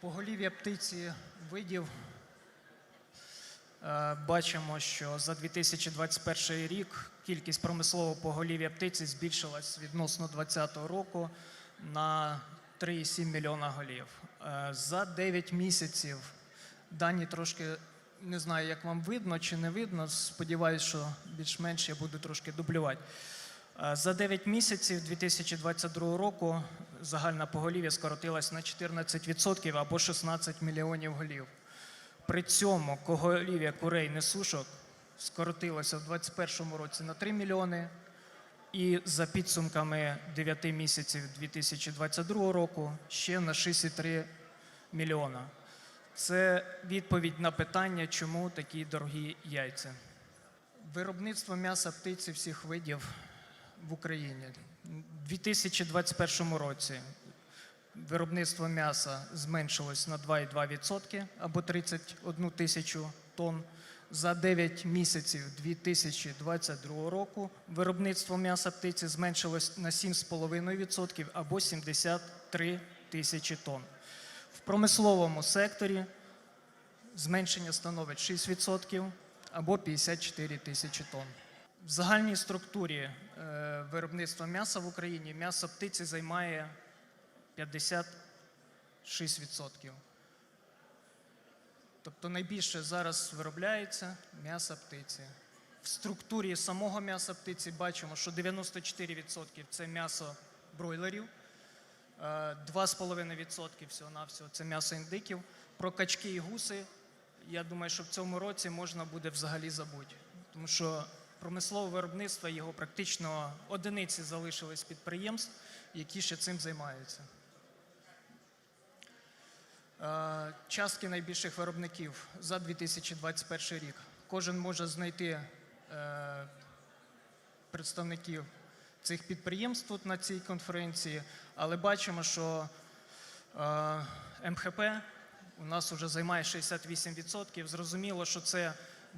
Поголів'я птиці видів. Е, Бачимо, що за 2021 рік кількість промислового поголів'я птиці збільшилась відносно 2020 року на 3,7 мільйона голів. Е, За 9 місяців дані трошки не знаю, як вам видно чи не видно. Сподіваюсь, що більш-менш я буду трошки дублювати. Е, За 9 місяців 2022 року загальна поголів'я скоротилась на 14% або 16 мільйонів голів. При цьому поголів'я курей несушок скоротилося в 2021 році на 3 мільйони, і за підсумками 9 місяців 2022 року ще на 6,3 мільйона. Це відповідь на питання, чому такі дорогі яйця. Виробництво м'яса птиці всіх видів в Україні. У 2021 році виробництво м'яса зменшилось на 2,2% або 31 тисячу тонн. За 9 місяців 2022 року виробництво м'яса птиці зменшилось на 7,5% або 73 тисячі тонн. В промисловому секторі зменшення становить 6% або 54 тисячі тонн. В загальній структурі е, виробництва м'яса в Україні м'ясо птиці займає 56%. Тобто найбільше зараз виробляється м'ясо птиці. В структурі самого м'яса птиці бачимо, що 94% це м'ясо бройлерів, е, 2,5% всього-навсього це м'ясо індиків. Про качки і гуси, я думаю, що в цьому році можна буде взагалі забути. Тому що промислове виробництво його практично одиниці залишились підприємств, які ще цим займаються. Е, Частки найбільших виробників за 2021 рік. Кожен може знайти е, представників цих підприємств тут на цій конференції, але бачимо, що е, МХП у нас вже займає 68%. Зрозуміло, що це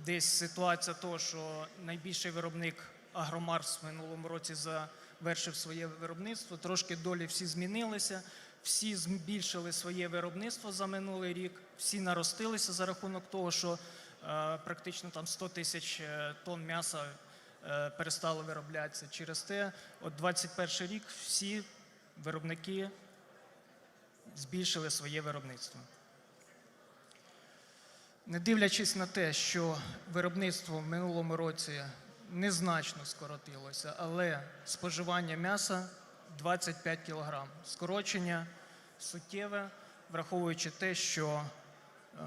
десь ситуація того, що найбільший виробник Агромарс в минулому році завершив своє виробництво. Трошки долі всі змінилися. Всі збільшили своє виробництво за минулий рік, всі наростилися за рахунок того, що е, практично там 100 тисяч е, тонн м'яса е, перестало вироблятися. Через те, от 21 рік всі виробники збільшили своє виробництво. Не дивлячись на те, що виробництво в минулому році незначно скоротилося, але споживання м'яса 25 кг. Скорочення суттєве, враховуючи те, що е,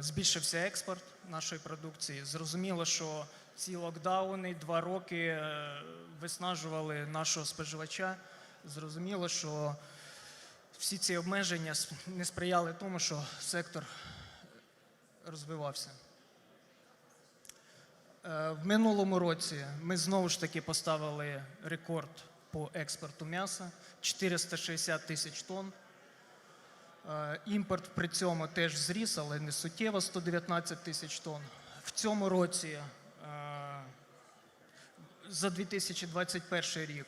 збільшився експорт нашої продукції. Зрозуміло, що ці локдауни два роки е, виснажували нашого споживача. Зрозуміло, що всі ці обмеження не сприяли тому, що сектор розвивався. Е, В минулому році ми знову ж таки поставили рекорд по експорту м'яса 460 тисяч тонн. Е, Імпорт при цьому теж зріс, але не суттєво 119 тисяч тонн. В цьому році е, за 2021 рік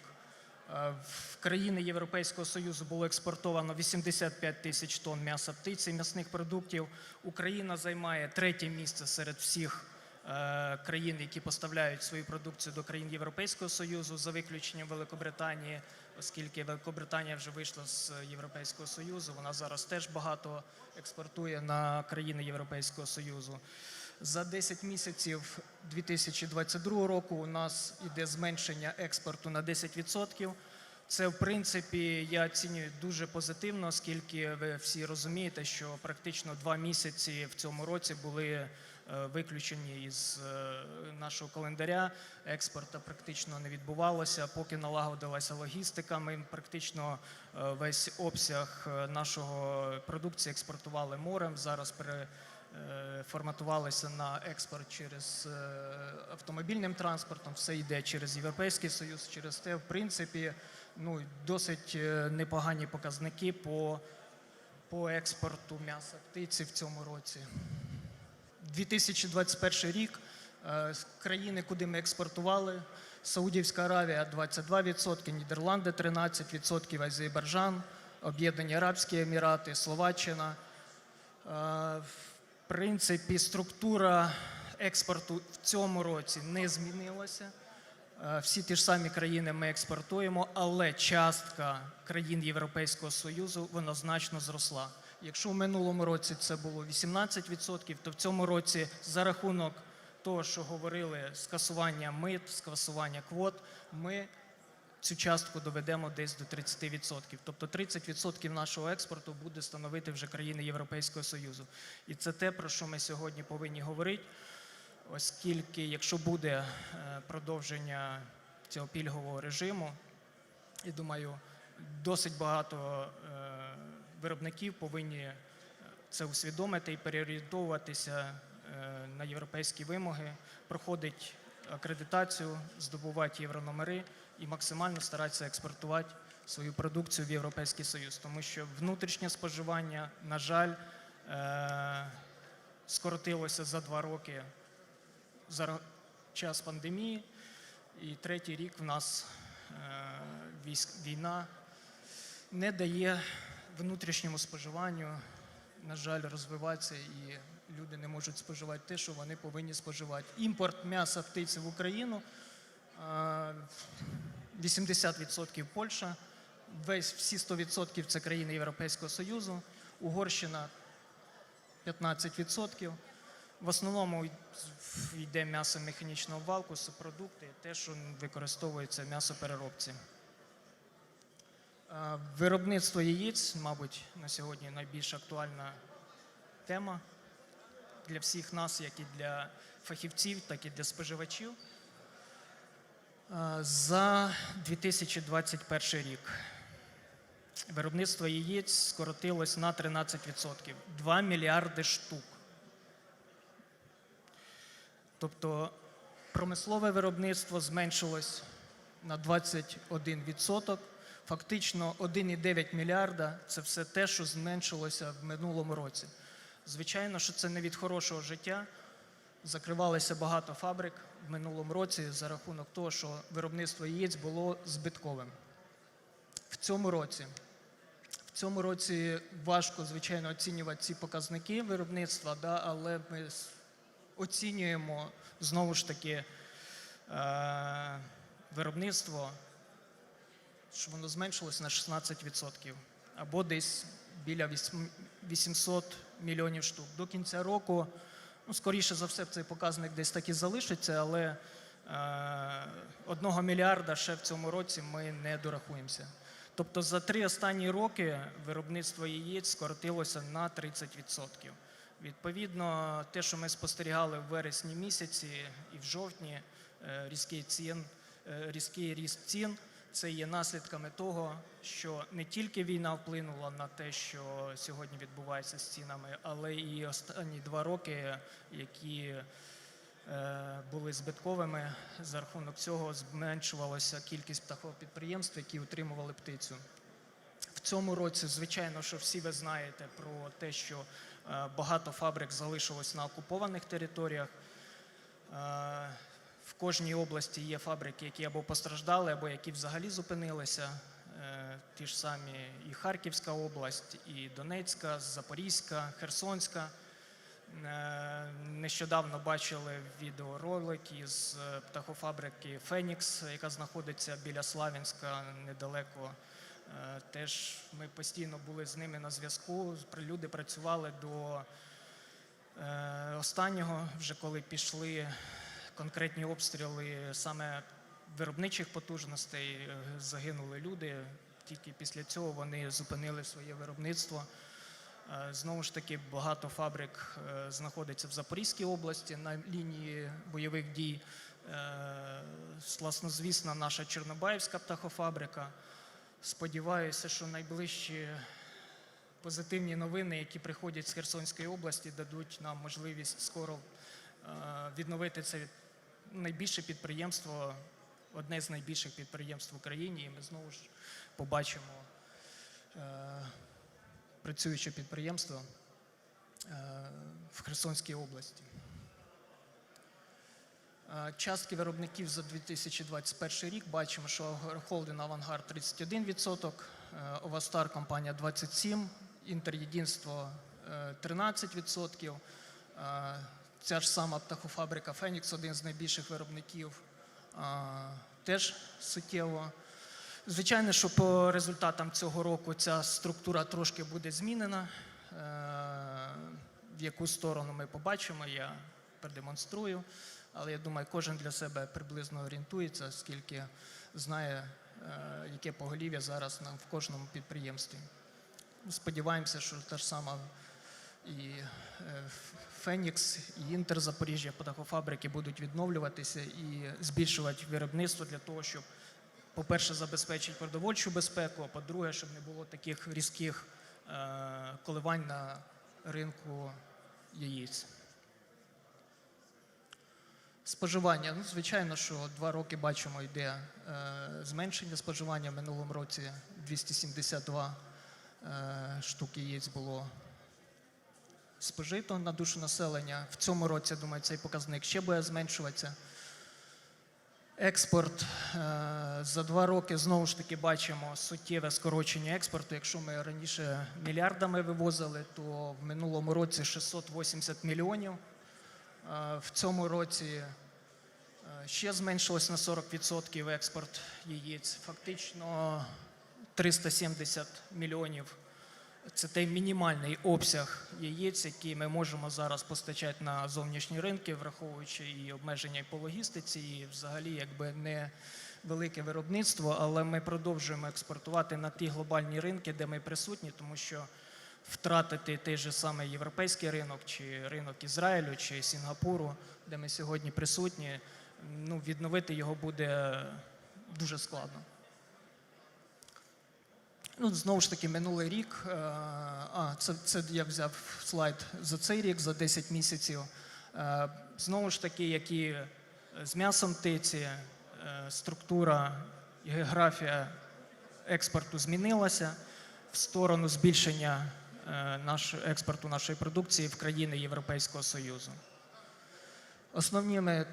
в країни Європейського Союзу було експортовано 85 тисяч тонн м'яса птиці, м'ясних продуктів. Україна займає третє місце серед всіх е, країн, які поставляють свою продукцію до країн Європейського Союзу, за виключенням Великобританії, оскільки Великобританія вже вийшла з Європейського Союзу. Вона зараз теж багато експортує на країни Європейського Союзу. За 10 місяців 2022 року у нас іде зменшення експорту на 10%. Це, в принципі, я оцінюю дуже позитивно, оскільки ви всі розумієте, що практично два місяці в цьому році були е, виключені із е, нашого календаря. Експорту практично не відбувалося. Поки налагодилася логістика, ми практично е, весь обсяг нашого продукції експортували морем. Зараз е, форматувалися на експорт через е, автомобільним транспортом, все йде через Європейський Союз, через те, в принципі, ну, досить е, непогані показники по, по експорту м'яса птиці в цьому році. 2021 рік е, країни, куди ми експортували, Саудівська Аравія 22%, Нідерланди 13%, Азербайджан, Об'єднані Арабські Емірати, Словаччина принципі, структура експорту в цьому році не змінилася. Е, Всі ті ж самі країни ми експортуємо, але частка країн Європейського Союзу вона значно зросла. Якщо в минулому році це було 18%, то в цьому році за рахунок того, що говорили, скасування мит, скасування квот, ми цю частку доведемо десь до 30%. Тобто 30% нашого експорту буде становити вже країни Європейського Союзу. І це те, про що ми сьогодні повинні говорити, оскільки якщо буде е, продовження цього пільгового режиму, і думаю, досить багато е, виробників повинні е, це усвідомити і переорієнтовуватися на європейські вимоги, проходить акредитацію, здобувати єврономери і максимально старатися експортувати свою продукцію в Європейський Союз, тому що внутрішнє споживання, на жаль, е, скоротилося за два роки за час пандемії, і третій рік в нас е, військ, війна не дає внутрішньому споживанню, на жаль, розвиватися, і люди не можуть споживати те, що вони повинні споживати. Імпорт м'яса птиці в Україну 80% Польща, весь всі 100% це країни Європейського Союзу, Угорщина 15%. В основному йде м'ясо механічного валку, субпродукти, те, що використовується в м'ясопереробці. Е, Виробництво яєць, мабуть, на сьогодні найбільш актуальна тема для всіх нас, як і для фахівців, так і для споживачів. За 2021 рік виробництво яєць скоротилось на 13%. 2 мільярди штук. Тобто промислове виробництво зменшилось на 21%. Фактично 1,9 мільярда це все те, що зменшилося в минулому році. Звичайно, що це не від хорошого життя. Закривалося багато фабрик в минулому році за рахунок того, що виробництво яєць було збитковим. В цьому році в цьому році важко, звичайно, оцінювати ці показники виробництва, да, але ми оцінюємо знову ж таки е, виробництво, що воно зменшилось на 16% або десь біля вісьм- 800 мільйонів штук. До кінця року, ну, скоріше за все, цей показник десь так і залишиться, але е, одного мільярда ще в цьому році ми не дорахуємося. Тобто за три останні роки виробництво яєць скоротилося на 30%. Відповідно, те, що ми спостерігали в вересні місяці і в жовтні, е, різкий, цін, е, різкий ріст цін, це є наслідками того, що не тільки війна вплинула на те, що сьогодні відбувається з цінами, але і останні два роки, які е, були збитковими, за рахунок цього зменшувалася кількість птахопідприємств, які утримували птицю. В цьому році, звичайно, що всі ви знаєте про те, що е, багато фабрик залишилось на окупованих територіях. В кожній області є фабрики, які або постраждали, або які взагалі зупинилися. Е, Ті ж самі і Харківська область, і Донецька, Запорізька, Херсонська. Е, Нещодавно бачили відеоролик із е, птахофабрики Фенікс, яка знаходиться біля Славянська недалеко. Теж ми постійно були з ними на зв'язку. Люди працювали до останнього, вже коли пішли конкретні обстріли саме виробничих потужностей, е, загинули люди. Тільки після цього вони зупинили своє виробництво. Е, Знову ж таки, багато фабрик е, знаходиться в Запорізькій області на лінії бойових дій. Е, Сласнозвісна наша Чорнобаївська птахофабрика. Сподіваюся, що найближчі позитивні новини, які приходять з Херсонської області, дадуть нам можливість скоро відновити це найбільше підприємство, одне з найбільших підприємств в Україні, і ми знову ж побачимо е, працююче підприємство е, в Херсонській області. Е, Частки виробників за 2021 рік бачимо, що холдинг Авангард 31%, е, Овастар компанія 27%, Інтерєдинство е, 13%. Ця ж сама птахофабрика Фенікс, один з найбільших виробників, теж суттєво. Звичайно, що по результатам цього року ця структура трошки буде змінена. Е, В яку сторону ми побачимо, я продемонструю. Але я думаю, кожен для себе приблизно орієнтується, скільки знає, е, яке поголів'я зараз на, в кожному підприємстві. Сподіваємося, що та ж сама і е, Фенікс, і Інтер Запоріжжя, птахофабрики будуть відновлюватися і збільшувати виробництво для того, щоб, по-перше, забезпечити продовольчу безпеку, а по-друге, щоб не було таких різких е, коливань на ринку яєць. Споживання. Ну, звичайно, що два роки бачимо, йде е, зменшення споживання. В минулому році 272 е, штуки яєць було спожито на душу населення. В цьому році, думаю, цей показник ще буде зменшуватися. Експорт е, за два роки знову ж таки бачимо суттєве скорочення експорту. Якщо ми раніше мільярдами вивозили, то в минулому році 680 мільйонів. Е, В цьому році е, ще зменшилось на 40% експорт яєць. Фактично 370 мільйонів. Це той мінімальний обсяг яєць, який ми можемо зараз постачати на зовнішні ринки, враховуючи і обмеження по логістиці, і взагалі якби не велике виробництво, але ми продовжуємо експортувати на ті глобальні ринки, де ми присутні, тому що втратити той же самий європейський ринок, чи ринок Ізраїлю, чи Сінгапуру, де ми сьогодні присутні, ну, відновити його буде дуже складно. Ну, знову ж таки, минулий рік. е, А, це, це я взяв слайд за цей рік, за 10 місяців. Е, Знову ж таки, як і з м'ясом птиці, е, структура географія експорту змінилася в сторону збільшення е, експорту нашої продукції в країни Європейського Союзу. Основними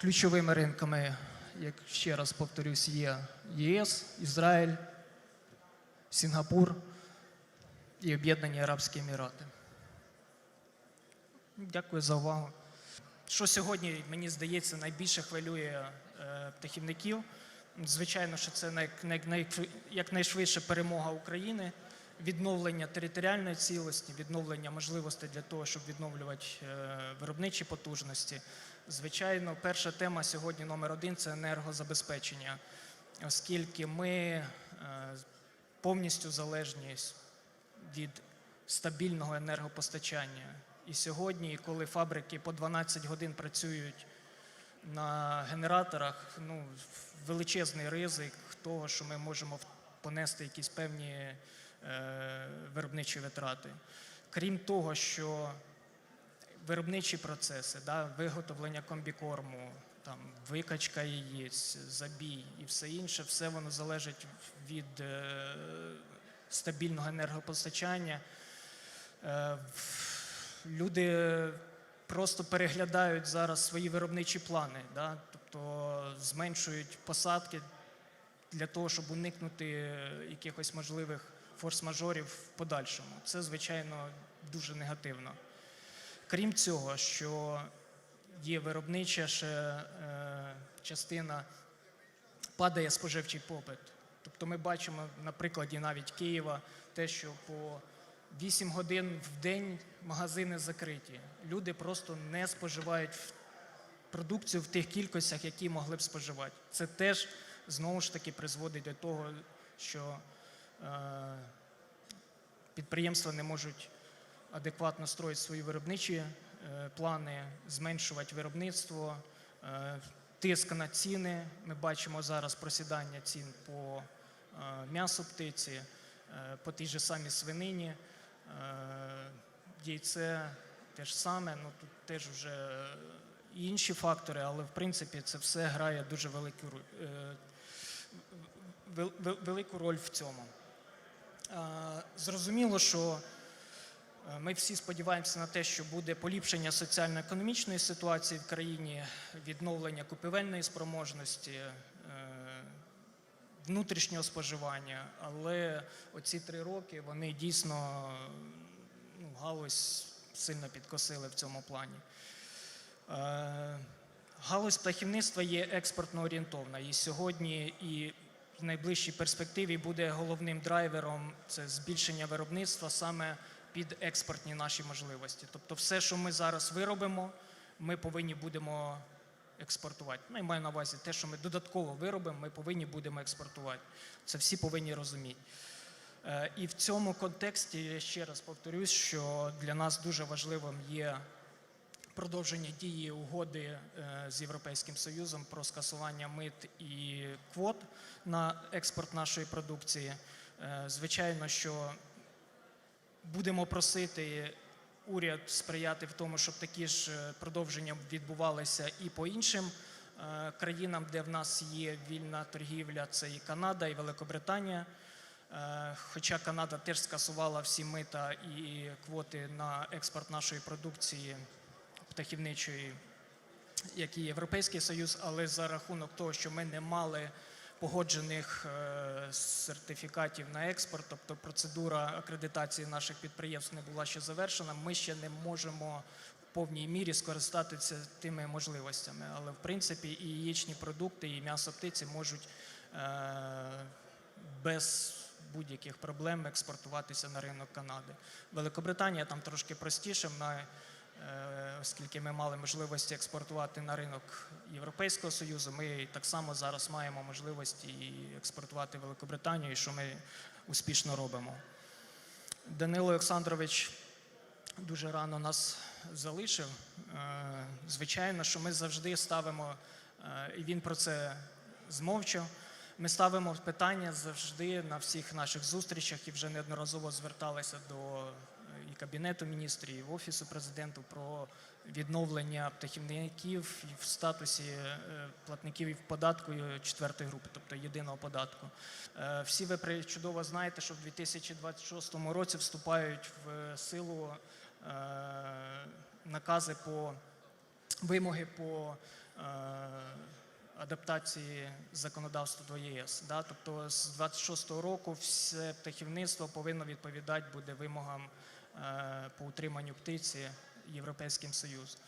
ключовими ринками, як ще раз повторюсь, є ЄС, Ізраїль. Сінгапур і Об'єднані Арабські Емірати. Дякую за увагу. Що сьогодні, мені здається, найбільше хвилює е, птахівників. Звичайно, що це най, най, най, якнайшвидше перемога України, відновлення територіальної цілості, відновлення можливостей для того, щоб відновлювати е, виробничі потужності. Звичайно, перша тема сьогодні номер один це енергозабезпечення, оскільки ми е, повністю залежні від стабільного енергопостачання. І сьогодні, коли фабрики по 12 годин працюють на генераторах, ну, величезний ризик того, що ми можемо понести якісь певні е, виробничі витрати. Крім того, що виробничі процеси, да, виготовлення комбікорму, там, викачка яєць, забій і все інше, все воно залежить від е, стабільного енергопостачання. Е, люди просто переглядають зараз свої виробничі плани, да, тобто зменшують посадки для того, щоб уникнути е, якихось можливих форс-мажорів в подальшому. Це, звичайно, дуже негативно. Крім цього, що є виробнича ще е, частина, падає споживчий попит. Тобто ми бачимо на прикладі навіть Києва те, що по 8 годин в день магазини закриті. Люди просто не споживають продукцію в тих кількостях, які могли б споживати. Це теж знову ж таки призводить до того, що е, підприємства не можуть адекватно строїти свої виробничі плани, зменшувати виробництво, е, тиск на ціни. Ми бачимо зараз просідання цін по е, м'ясу птиці, е, по тій же самій свинині. Е, Яйце те ж саме, ну тут теж вже інші фактори, але в принципі це все грає дуже велику, е, велику роль в цьому. Е, Зрозуміло, що е, ми всі сподіваємося на те, що буде поліпшення соціально-економічної ситуації в країні, відновлення купівельної спроможності, е, внутрішнього споживання. Але оці три роки вони дійсно ну, галузь сильно підкосили в цьому плані. Е, Галузь птахівництва є експортно орієнтовна і сьогодні і в найближчій перспективі буде головним драйвером це збільшення виробництва саме під експортні наші можливості. Тобто, все, що ми зараз виробимо, ми повинні будемо експортувати. Ну, я маю на увазі те, що ми додатково виробимо, ми повинні будемо експортувати. Це всі повинні розуміти. Е, І в цьому контексті я ще раз повторюсь, що для нас дуже важливим є продовження дії угоди е, з Європейським Союзом про скасування мит і квот на експорт нашої продукції. Е, Звичайно, що будемо просити уряд сприяти в тому, щоб такі ж е, продовження відбувалися і по іншим е, країнам, де в нас є вільна торгівля, це і Канада, і Великобританія. Е, Хоча Канада теж скасувала всі мита і квоти на експорт нашої продукції птахівничої, як і Європейський Союз, але за рахунок того, що ми не мали погоджених е, сертифікатів на експорт, тобто процедура акредитації наших підприємств не була ще завершена, ми ще не можемо в повній мірі скористатися тими можливостями. Але в принципі і яєчні продукти, і м'ясо птиці можуть е, без будь-яких проблем експортуватися на ринок Канади. Великобританія там трошки простіше, вона, оскільки ми мали можливості експортувати на ринок Європейського Союзу, ми так само зараз маємо можливості і експортувати Великобританію, що ми успішно робимо. Данило Олександрович дуже рано нас залишив. Е, Звичайно, що ми завжди ставимо, е, і він про це змовчав. Ми ставимо питання завжди на всіх наших зустрічах і вже неодноразово зверталися до е, Кабінету міністрів, Офісу президенту про відновлення птахівників в статусі е, платників податку е, четвертої групи, тобто єдиного податку. Е, Всі ви чудово знаєте, що в 2026 році вступають в силу е, накази по вимоги по адаптації законодавства до ЄС. Да? Тобто з 26-го року все птахівництво повинно відповідати буде вимогам по утриманню птиці Європейським Союзом.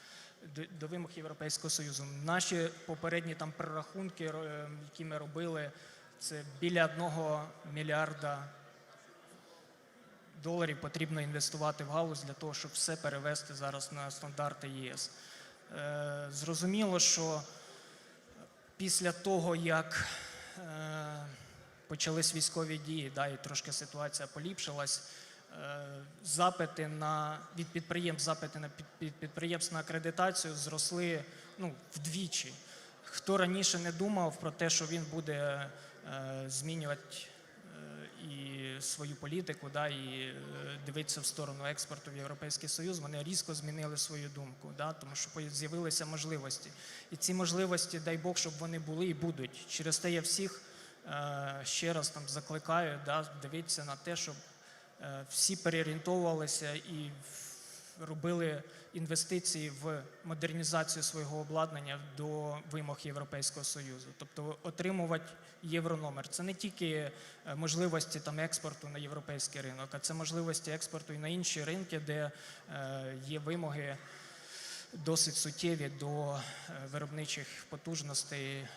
До, вимог Європейського Союзу. Наші попередні там прорахунки, е, які ми робили, це біля одного мільярда доларів потрібно інвестувати в галузь для того, щоб все перевести зараз на стандарти ЄС. Е, Зрозуміло, що після того, як е, почались військові дії, да, і трошки ситуація поліпшилась, е, запити на, від підприємств, запити на під, під, підприємств на акредитацію зросли ну, вдвічі. Хто раніше не думав про те, що він буде е, змінювати е, і свою політику, да, і е, дивитися в сторону експорту в Європейський Союз, вони різко змінили свою думку, да, тому що з'явилися можливості. І ці можливості, дай Бог, щоб вони були і будуть. Через те я всіх е, ще раз там закликаю да, дивитися на те, щоб е, всі переорієнтовувалися і робили інвестиції в модернізацію свого обладнання до вимог Європейського Союзу. Тобто отримувати єврономер. Це не тільки е, можливості там, експорту на європейський ринок, а це можливості експорту і на інші ринки, де е, є вимоги досить суттєві до е, виробничих потужностей е,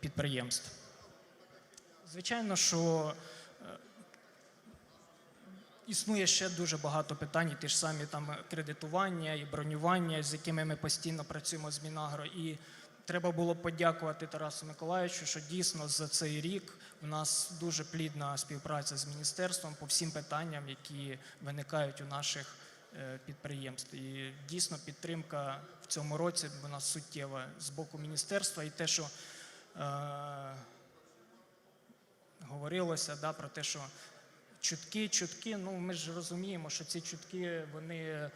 підприємств. Звичайно, що е, існує ще дуже багато питань, і ті ж самі там кредитування і бронювання, з якими ми постійно працюємо з Мінагро. І треба було подякувати Тарасу Миколаївичу, що дійсно за цей рік у нас дуже плідна співпраця з міністерством по всім питанням, які виникають у наших е, підприємств. І дійсно підтримка в цьому році вона суттєва з боку міністерства і те, що е, говорилося да, про те, що чутки, чутки, ну ми ж розуміємо, що ці чутки вони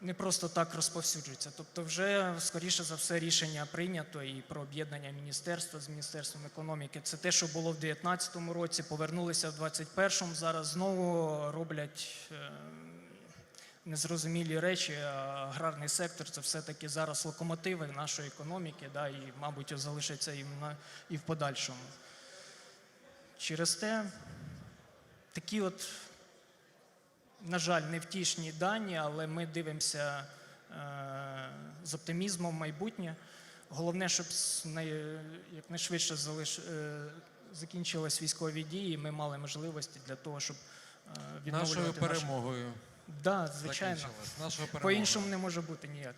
не просто так розповсюджуються. Тобто, вже скоріше за все рішення прийнято і про об'єднання міністерства з міністерством економіки. Це те, що було в 2019 році, повернулися в 2021, зараз знову роблять. е, Незрозумілі речі, аграрний сектор це все-таки зараз локомотиви нашої економіки, да, і, мабуть, залишиться і в подальшому. Через те такі от на жаль, невтішні дані, але ми дивимося е, з оптимізмом в майбутнє. Головне, щоб якнайшвидше залиш, е, закінчились військові дії, і ми мали можливості для того, щоб е, відновлювати Нашою перемогою Да, звичайно. Нашою перемогою. По-іншому не може бути ніяк.